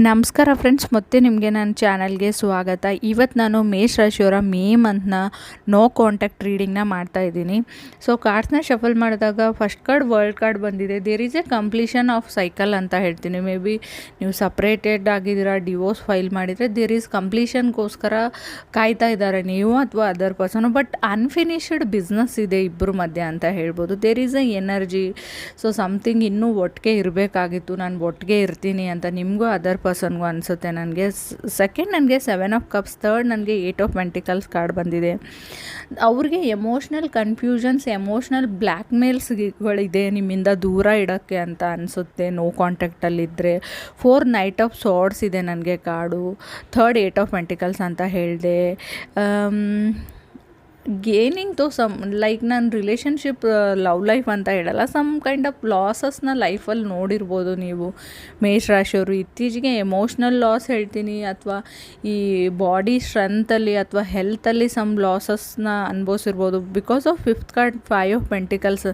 ನಮಸ್ಕಾರ ಫ್ರೆಂಡ್ಸ್ ಮತ್ತೆ ನಿಮಗೆ ನನ್ನ ಚಾನಲ್ಗೆ ಸ್ವಾಗತ. ಇವತ್ತು ನಾನು ಮೇಷ್ ರಾಶಿಯವರ ಮೇ ಮಂತ್ನ ನೋ ಕಾಂಟ್ಯಾಕ್ಟ್ ರೀಡಿಂಗ್ನ ಮಾಡ್ತಾ ಇದ್ದೀನಿ. ಸೊ ಕಾರ್ಡ್ಸ್ನ ಶಫಲ್ ಮಾಡಿದಾಗ ಫಸ್ಟ್ ಕಾರ್ಡ್ ವರ್ಲ್ಡ್ ಕಾರ್ಡ್ ಬಂದಿದೆ. There is a completion of cycle ಅಂತ ಹೇಳ್ತೀನಿ. ಮೇ ಬಿ ನೀವು ಸಪ್ರೇಟೆಡ್ ಆಗಿದ್ದೀರಾ ಡಿವೋರ್ಸ್ ಫೈಲ್ ಮಾಡಿದರೆ ದೇರ್ ಈಸ್ ಕಂಪ್ಲೀಷನ್ಗೋಸ್ಕರ ಕಾಯ್ತಾ ಇದ್ದಾರೆ ನೀವು ಅಥವಾ other person but unfinished business ಇದೆ ಇಬ್ಬರ ಮಧ್ಯೆ ಅಂತ ಹೇಳ್ಬೋದು. There is a energy so something ಇನ್ನೂ ಒಟ್ಟಿಗೆ ಇರಬೇಕಾಗಿತ್ತು. ನಾನು ಒಟ್ಟಿಗೆ ಇರ್ತೀನಿ ಅಂತ ನಿಮಗೂ ಅದರ್ ಪರ್ಸನ್ಗೂ ಅನಿಸುತ್ತೆ ನನಗೆ. ಸೆಕೆಂಡ್ ನನಗೆ ಸೆವೆನ್ ಆಫ್ ಕಪ್ಸ್ ಥರ್ಡ್ ನನಗೆ ಏಯ್ಟ್ ಆಫ್ ಮೆಂಟಿಕಲ್ಸ್ ಕಾರ್ಡ್ ಬಂದಿದೆ. ಅವ್ರಿಗೆ ಎಮೋಷ್ನಲ್ ಕನ್ಫ್ಯೂಷನ್ಸ್ ಎಮೋಷ್ನಲ್ ಬ್ಲ್ಯಾಕ್ ಮೇಲ್ಸ್ಗಳಿದೆ ನಿಮ್ಮಿಂದ ದೂರ ಇಡೋಕ್ಕೆ ಅಂತ ಅನಿಸುತ್ತೆ ನೋ ಕಾಂಟ್ಯಾಕ್ಟಲ್ಲಿದ್ದರೆ ಫೋರ್ ನೈಟ್ ಆಫ್ ಸಾರ್ಡ್ಸ್ ಇದೆ ನನಗೆ card third eight of pentacles ಅಂತ ಹೇಳಿದೆ. ಗೇನಿಂಗ್ ತೋ ಸಮ್ ಲೈಕ್ ನನ್ನ ರಿಲೇಷನ್ಶಿಪ್ ಲವ್ ಲೈಫ್ ಅಂತ ಹೇಳಲ್ಲ ಸಮ್ ಕೈಂಡ್ ಆಫ್ ಲಾಸಸ್ನ ಲೈಫಲ್ಲಿ ನೋಡಿರ್ಬೋದು ನೀವು. ಮೇಷರಾಶಿಯವರು ಇತ್ತೀಚೆಗೆ ಎಮೋಷ್ನಲ್ ಲಾಸ್ ಹೇಳ್ತೀನಿ, ಅಥವಾ ಈ ಬಾಡಿ ಸ್ಟ್ರೆಂತಲ್ಲಿ ಅಥವಾ ಹೆಲ್ತಲ್ಲಿ ಸಮ್ ಲಾಸಸ್ನ ಅನುಭವಿಸಿರ್ಬೋದು. Because of fifth card five of pentacles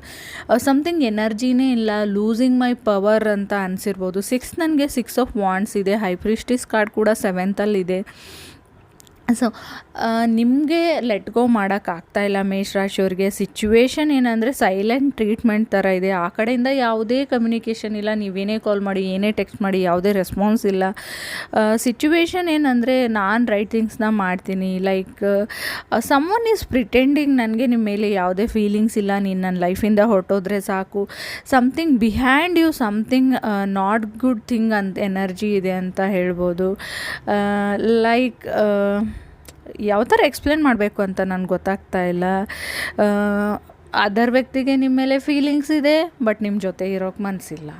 something ಎನರ್ಜಿನೇ ಇಲ್ಲ ಲೂಸಿಂಗ್ ಮೈ ಪವರ್ ಅಂತ ಅನಿಸಿರ್ಬೋದು. ಸಿಕ್ಸ್ ನನಗೆ ಸಿಕ್ಸ್ ಆಫ್ ವಾಂಡ್ಸ್ ಇದೆ ಹೈಪ್ರಿಸ್ಟಿಸ್ ಕಾರ್ಡ್ ಕೂಡ ಸೆವೆಂತಲ್ಲಿದೆ ಸೊ ನಿಮಗೆ ಲೆಟ್ ಗೋ ಮಾಡೋಕ್ಕಾಗ್ತಾ ಇಲ್ಲ ಮೇಷ್ ರಾಶಿಯವ್ರಿಗೆ ಸಿಚುವೇಶನ್ ಏನಂದರೆ ಸೈಲೆಂಟ್ ಟ್ರೀಟ್ಮೆಂಟ್ ಥರ ಇದೆ. ಆ ಕಡೆಯಿಂದ ಯಾವುದೇ ಕಮ್ಯುನಿಕೇಷನ್ ಇಲ್ಲ. ನೀವೇನೇ ಕಾಲ್ ಮಾಡಿ, ಏನೇ ಟೆಕ್ಸ್ಟ್ ಮಾಡಿ, ಯಾವುದೇ ರೆಸ್ಪಾನ್ಸ್ ಇಲ್ಲ. ಸಿಚುವೇಶನ್ ಏನಂದರೆ ನಾನು ರೈಟ್ ಥಿಂಗ್ಸ್ನ ಮಾಡ್ತೀನಿ. Like someone is pretending ನನಗೆ ನಿಮ್ಮ ಮೇಲೆ ಯಾವುದೇ ಫೀಲಿಂಗ್ಸ್ ಇಲ್ಲ. ನೀನು ನನ್ನ ಲೈಫಿಂದ ಹೊರಟೋದ್ರೆ ಸಾಕು. Something behind you something not good thing ಅಂತ ಎನರ್ಜಿ ಇದೆ ಅಂತ ಹೇಳ್ಬೋದು. ಲೈಕ್ ಯಾವ ಥರ ಎಕ್ಸ್ಪ್ಲೇನ್ ಮಾಡಬೇಕು ಅಂತ ನನಗೆ ಗೊತ್ತಾಗ್ತಾ ಇಲ್ಲ. ಅದರ್ ವ್ಯಕ್ತಿಗೆ ನಿಮ್ಮ ಮೇಲೆ ಫೀಲಿಂಗ್ಸ್ ಇದೆ ಬಟ್ ನಿಮ್ಮ ಜೊತೆ ಇರೋಕ್ಕೆ ಮನಸ್ಸಿಲ್ಲ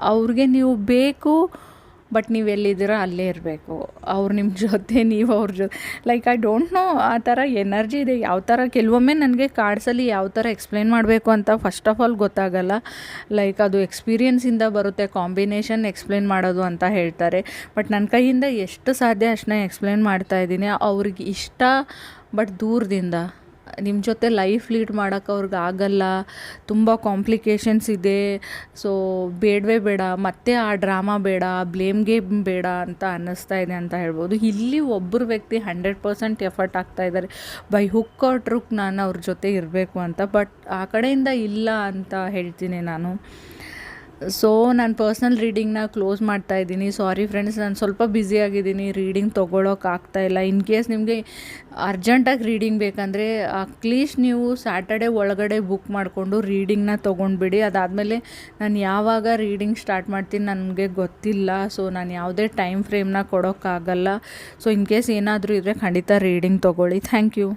ಅವ್ರಿಗೆ ನೀವು ಬೇಕು ಬಟ್ ನೀವು ಎಲ್ಲಿದ್ದೀರೋ ಅಲ್ಲೇ ಇರಬೇಕು. ಅವ್ರು ನಿಮ್ಮ ಜೊತೆ, ನೀವು ಅವ್ರ ಜೊತೆ ಲೈಕ್ ಐ ಡೋಂಟ್ ನೋ ಆ ಥರ ಎನರ್ಜಿ ಇದೆ. ಯಾವ ಥರ ಕೆಲವೊಮ್ಮೆ ನನಗೆ ಕಾರ್ಡ್ಸಲ್ಲಿ ಯಾವ ಥರ ಎಕ್ಸ್ಪ್ಲೇನ್ ಮಾಡಬೇಕು ಅಂತ ಫಸ್ಟ್ ಆಫ್ ಆಲ್ ಗೊತ್ತಾಗಲ್ಲ. ಲೈಕ್ ಅದು ಎಕ್ಸ್ಪೀರಿಯನ್ಸಿಂದ ಬರುತ್ತೆ ಕಾಂಬಿನೇಷನ್ ಎಕ್ಸ್ಪ್ಲೇನ್ ಮಾಡೋದು ಅಂತ ಹೇಳ್ತಾರೆ. ಬಟ್ ನನ್ನ ಕೈಯಿಂದ ಎಷ್ಟು ಸಾಧ್ಯ ಅಷ್ಟನ್ನ ಎಕ್ಸ್ಪ್ಲೇನ್ ಮಾಡ್ತಾ ಇದ್ದೀನಿ. ಅವ್ರಿಗೆ ಇಷ್ಟ ಬಟ್ ದೂರದಿಂದ. ನಿಮ್ಮ ಜೊತೆ ಲೈಫ್ ಲೀಡ್ ಮಾಡೋಕೆ ಅವ್ರಿಗೆ ಆಗಲ್ಲ, ತುಂಬ ಕಾಂಪ್ಲಿಕೇಶನ್ಸ್ ಇದೆ. ಸೊ ಬೇಡವೇ ಬೇಡ, ಮತ್ತೆ ಆ ಡ್ರಾಮಾ ಬೇಡ ಬ್ಲೇಮ್ ಗೇಮ್ ಬೇಡ ಅಂತ ಅನ್ನಿಸ್ತಾ ಇದೆ ಅಂತ ಹೇಳ್ಬೋದು. ಇಲ್ಲಿ ಒಬ್ಬರು ವ್ಯಕ್ತಿ ಹಂಡ್ರೆಡ್ ಪರ್ಸೆಂಟ್ ಎಫರ್ಟ್ ಆಗ್ತಾ ಇದ್ದಾರೆ ಬೈ ಹುಕ್ ಟ್ರುಕ್ ನಾನು ಅವ್ರ ಜೊತೆ ಇರಬೇಕು ಅಂತ ಬಟ್ ಆ ಕಡೆಯಿಂದ ಇಲ್ಲ ಅಂತ ಹೇಳ್ತೀನಿ ನಾನು. ಸೊ ನಾನು ಪರ್ಸ್ನಲ್ ರೀಡಿಂಗ್ನ ಕ್ಲೋಸ್ ಮಾಡ್ತಾ ಇದ್ದೀನಿ. ಸಾರಿ ಫ್ರೆಂಡ್ಸ್ ನಾನು ಸ್ವಲ್ಪ ಬ್ಯುಸಿ ಆಗಿದ್ದೀನಿ. ರೀಡಿಂಗ್ ತೊಗೊಳೋಕೆ ಇಲ್ಲ. ಇನ್ ಕೇಸ್ ನಿಮಗೆ ಅರ್ಜೆಂಟಾಗಿ ರೀಡಿಂಗ್ ಬೇಕಂದರೆ ಅಟ್ಲೀಸ್ಟ್ ನೀವು ಸ್ಯಾಟರ್ಡೆ ಒಳಗಡೆ ಬುಕ್ ಮಾಡಿಕೊಂಡು ರೀಡಿಂಗ್ನ ತೊಗೊಂಡ್ಬಿಡಿ. ಅದಾದಮೇಲೆ ನಾನು ಯಾವಾಗ ರೀಡಿಂಗ್ ಸ್ಟಾರ್ಟ್ ಮಾಡ್ತೀನಿ ನನಗೆ ಗೊತ್ತಿಲ್ಲ. ಸೊ ನಾನು ಯಾವುದೇ ಟೈಮ್ ಫ್ರೇಮ್ನ ಕೊಡೋಕ್ಕಾಗಲ್ಲ ಸೊ ಇನ್ ಕೇಸ್ ಏನಾದರೂ ಇದ್ದರೆ ಖಂಡಿತ ರೀಡಿಂಗ್ ತೊಗೊಳ್ಳಿ. Thank you